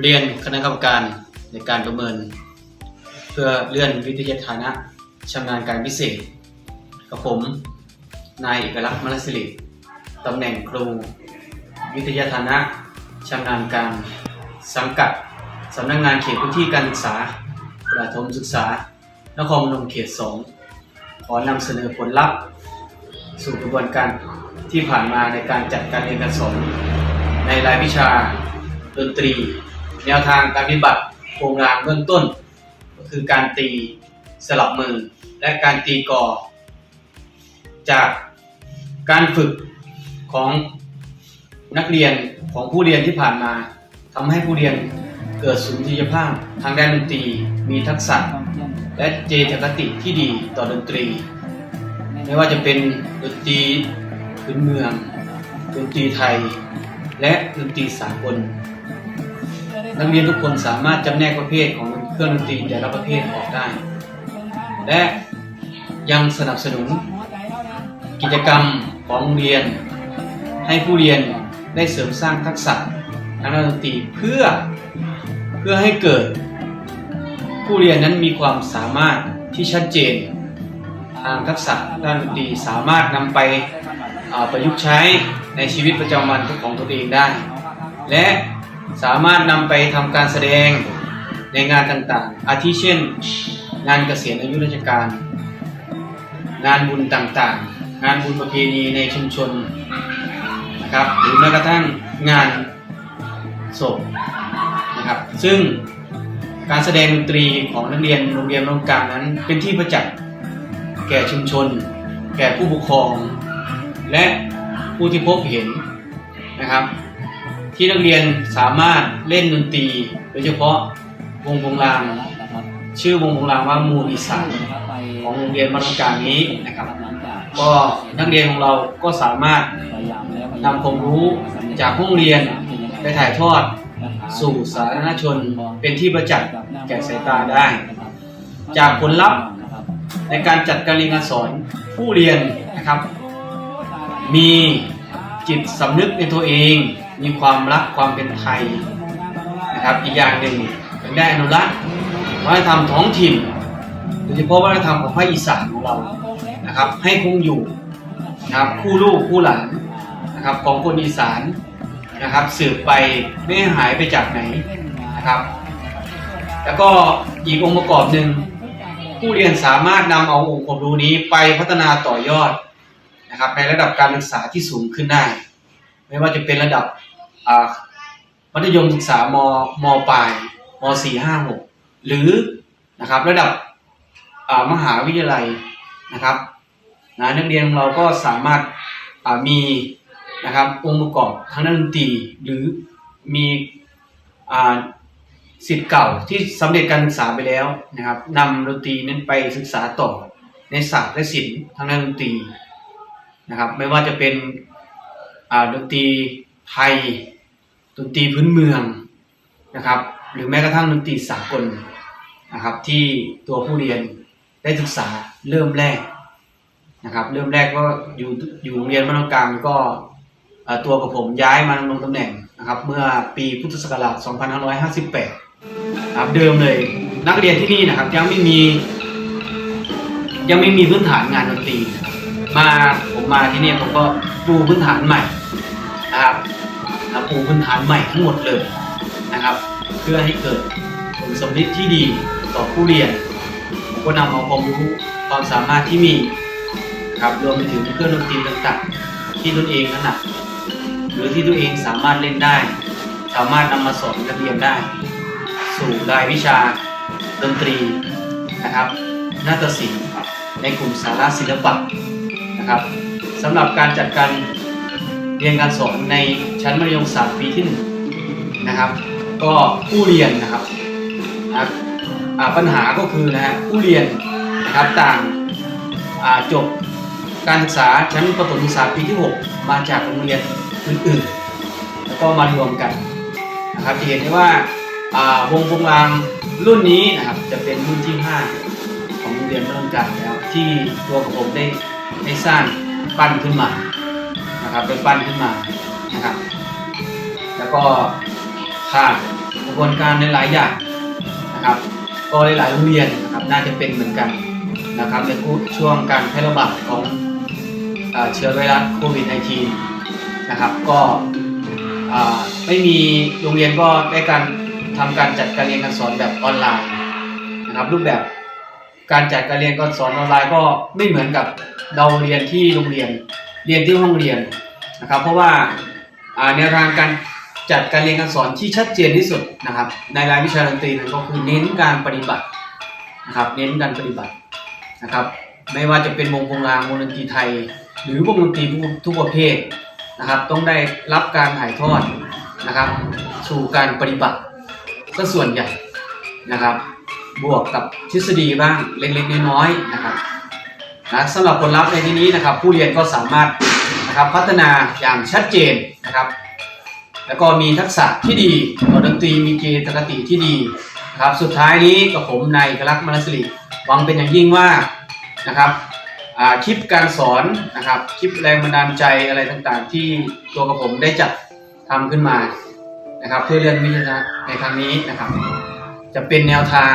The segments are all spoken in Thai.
เรียนคณะกรรมการในการประเมิน เพื่อเลื่อนวิทยาฐานะชำนาญการพิเศษ กับผม นายเอกลักษณ์มลสิริตำแหน่งครู วิทยาฐานะชำนาญการสังกัดสำนักงานเขตพื้นที่การศึกษา ประถมศึกษา นครพนมเขต 2 ขอนำเสนอผลลัพธ์ สู่กระบวนการที่ผ่านมาในการจัดการเรียนการสอนในรายวิชาดนตรี แนวทางการปฏิบัติโครงรางเบื้องต้น ก็คือการตีสลับมือและการตีกอ จากการฝึกของนักเรียนของผู้เรียนที่ผ่านมาทำให้ผู้เรียนเกิดสุนทรียภาพทางด้านดนตรีมีทักษะ และเจตคติที่ดีต่อดนตรี ไม่ว่าจะเป็นดนตรีพื้นเมืองดนตรีไทย และดนตรีสากล นักเรียนทุกคนสามารถจำแนกประเภทของเครื่องดนตรีแต่ละประเภทออกได้ และยังสนับสนุน กิจกรรมของโรงเรียน ให้ผู้เรียนได้เสริมสร้างทักษะทางด้านดนตรีเพื่อเพื่อให้เกิด ผู้เรียนนั้นมีความสามารถที่ชัดเจน ทางทักษะด้านดนตรีสามารถนำไปประยุกต์ใช้ในชีวิตประจำวันของตนเองได้ และ สามารถนำไปทำการแสดงในงานต่างๆ อาทิเช่น งานเกษียณอายุราชการ งานบุญต่างๆ งานบุญประเพณีในชุมชนนะครับหรือแม้กระทั่งงานศพนะครับซึ่งการแสดงดนตรีของนักเรียนโรงเรียนโรงกลางนั้น เป็นที่ประจักษ์แก่ชุมชน แก่ผู้ปกครอง และผู้ที่พบเห็นนะครับ ที่นักเรียนสามารถเล่นดนตรี โดยเฉพาะวงโปงลางชื่อวงโปงลางว่ามูลอีสานของโรงเรียนมัธยมกางนี้นะครับ ก็นักเรียนของเราก็สามารถนำความรู้จากห้องเรียนไปถ่ายทอดสู่สาธารณชนเป็นที่ประจักษ์แก่สายตาได้ จากผลลัพธ์ในการจัดการเรียนการสอนผู้เรียนนะครับ มีจิตสำนึกในตัวเอง มีความรักความเป็นไทยนะครับ อีกอย่างหนึ่งเป็นได้อนุรักษ์วัฒนธรรมท้องถิ่นโดยเฉพาะวัฒนธรรมของภาคอีสานของเรานะครับ ให้คงอยู่นะครับคู่ลูกคู่หลานนะครับของคนอีสานนะครับสืบไปไม่ให้หายไปจากไหนนะครับ แล้วก็อีกองค์ประกอบหนึ่งผู้เรียนสามารถนำเอาองค์ความรู้นี้ไปพัฒนาต่อยอดนะครับในระดับการศึกษาที่สูงขึ้นได้ ไม่ว่าจะเป็นระดับมัธยมศึกษามมปลายมสี่ห้าหกหรือนะครับระดับมหาวิทยาลัยนะครับนะนักเรียนของเราก็สามารถมีนะครับองค์ประกอบทางด้านดนตรีหรือมีอสิทธิ์เก่าที่สำเร็จการศึกษาไปแล้วนะครับนำดนตรีนั้นไปศึกษาต่อในศาสตร์และศิลป์ทางด้านดนตรีนะครับไม่ว่าจะเป็น ดนตรีไทย ดนตรีพื้นเมืองนะครับ หรือแม้กระทั่งดนตรีสากลนะครับ ที่ตัวผู้เรียนได้ศึกษาเริ่มแรกนะครับ เริ่มแรกก็อยู่อยู่โรงเรียนบ้านกลางก็ตัวกับผมย้ายมาดำรงตำแหน่งนะครับ เมื่อปีพุทธศักราช 2558ครับเดิมเลยนักเรียนที่นี่นะครับยังไม่มี ยังไม่มีพื้นฐานงานดนตรีมาผมมาที่นี่ผมก็ปูพื้นฐานใหม่ นะครับนะปูพื้นฐานใหม่ทั้งหมดเลยนะครับ เพื่อให้เกิดผลสำลิดที่ดีต่อผู้เรียนผมก็นำเอาความรู้ความสามารถที่มีครับรวมไปถึงเครื่องดนตรีต่างๆ ที่ตนเองถนัดหรือที่ตัวเองสามารถเล่นได้ สามารถนำมาสอนนักเรียนได้ สู่รายวิชาดนตรีนะครับนาฏศิลป์ในกลุ่มสาระศิลปะนะครับสำหรับการจัดการ เรียนการสอนในชั้นมัธยมศึกษาปีที่หนึ่งนะครับ ก็ผู้เรียนนะครับนะครับปัญหาก็คือนะฮะผู้เรียนนะครับต่างจบการศึกษาชั้นประถมศึกษาปีที่ 6 มาจากโรงเรียนอื่นๆ แล้วก็มารวมกันนะครับจะเห็นได้ว่าวงวงรางรุ่นนี้นะครับจะเป็นรุ่นที่ 5 ของโรงเรียนบ้านนนกันแล้วที่ตัวผมได้ได้สร้างปั้นขึ้นมา นะครับได้ปั้นขึ้นมานะครับ แล้วก็ขาดองระบวนการในหลายอย่างนะครับ ก็หลายๆโรงเรียนนะครับน่าจะเป็นเหมือนกันนะครับในช่วงการแพร่ระบาดของเชื้อไวรัสโควิด -19 นะครับก็ไม่มีโรงเรียนก็ได้การทำการจัดการเรียนการสอนแบบออนไลน์นะครับ รูปแบบการจัดการเรียนการสอนออนไลน์ก็ไม่เหมือนกับเราเรียนที่โรงเรียน เรียนที่ห้องเรียนนะครับ เพราะว่าแนวทางการจัดการเรียนการสอนที่ชัดเจนที่สุดนะครับ ในรายวิชาดนตรีนั้นก็คือเน้นการปฏิบัตินะครับ เน้นการปฏิบัตินะครับ ไม่ว่าจะเป็นวงโปงลางวงดนตรีไทย หรือวงดนตรีทุกทุกประเภทนะครับ ต้องได้รับการถ่ายทอดนะครับ สู่การปฏิบัติก็ส่วนใหญ่นะครับ บวกกับทฤษฎีบ้างเล็กๆน้อยๆนะครับ นะสำหรับผลลัพธ์ในที่นี้นะครับ ผู้เรียนก็สามารถนะครับพัฒนาอย่างชัดเจนนะครับ แล้วก็มีทักษะที่ดีต่อดนตรีมีเกตคติที่ดีนะครับสุดท้ายนี้กับผมนายกลักษณ์มนัสลิหวังเป็นอย่างยิ่งว่านะครับคลิปการสอนนะครับคลิปแรงบันดาลใจอะไรต่างๆ ที่ตัวกับผมได้จัดทำขึ้นมานะครับ เพื่อเรียนวิทยาในครั้งนี้นะครับ จะเป็นแนวทาง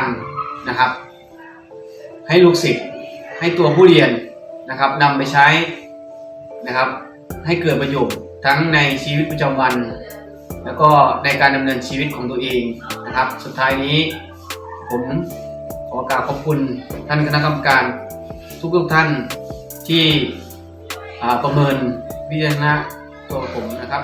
นะครับ ให้ลูกศิษย์ ให้ตัวผู้เรียนนะครับนำไปใช้นะครับ ให้เกิดประโยชน์ทั้งในชีวิตประจำวัน แล้วก็ในการดำเนินชีวิตของตัวเองนะครับ สุดท้ายนี้ ผมขอกราบขอบคุณท่านคณะกรรมการทุกๆท่านที่ประเมินวิจารณะตัวผมนะครับ